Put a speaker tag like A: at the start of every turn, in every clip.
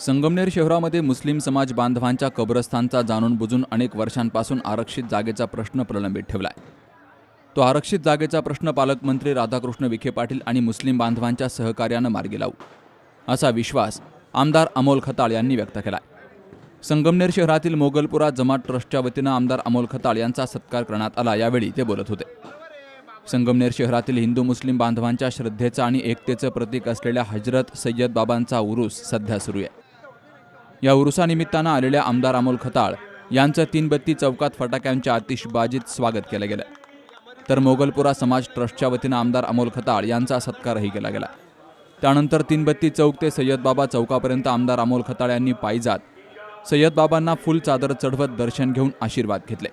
A: संगमनेर शहरामध्ये मुस्लिम समाज बांधवांच्या कब्रस्थानचा जाणून बुजून अनेक वर्षांपासून आरक्षित जागेचा प्रश्न प्रलंबित ठेवलाय. तो आरक्षित जागेचा प्रश्न पालकमंत्री राधाकृष्ण विखे पाटील आणि मुस्लिम बांधवांच्या सहकार्यानं मार्गी लावू असा विश्वास आमदार अमोल खताळ यांनी व्यक्त केला संगमनेर शहरातील मोगलपुरा जमात ट्रस्टच्या वतीनं आमदार अमोल खताळ यांचा सत्कार करण्यात आला यावेळी ते बोलत होते. संगमनेर शहरातील हिंदू मुस्लिम बांधवांच्या श्रद्धेचं आणि एकतेचं प्रतीक असलेल्या हजरत सय्यद बाबांचा उरूस सध्या सुरू आहे. या उरुसानिमित्तानं आलेल्या आमदार अमोल खताळ यांचं तीनबत्ती चौकात फटाक्यांच्या आतिषबाजीत स्वागत केलं गेलं. तर मोगलपुरा समाज ट्रस्टच्या वतीनं आमदार अमोल खताळ यांचा सत्कारही केला गेला. त्यानंतर तीनबत्ती चौक ते सय्यदबाबा चौकापर्यंत आमदार अमोल खताळ यांनी पायजात सय्यदबाबांना फुल चादर चढवत दर्शन घेऊन आशीर्वाद घेतले.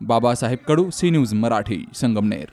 A: Babasaheb Kadu C news Marathi Sangamner.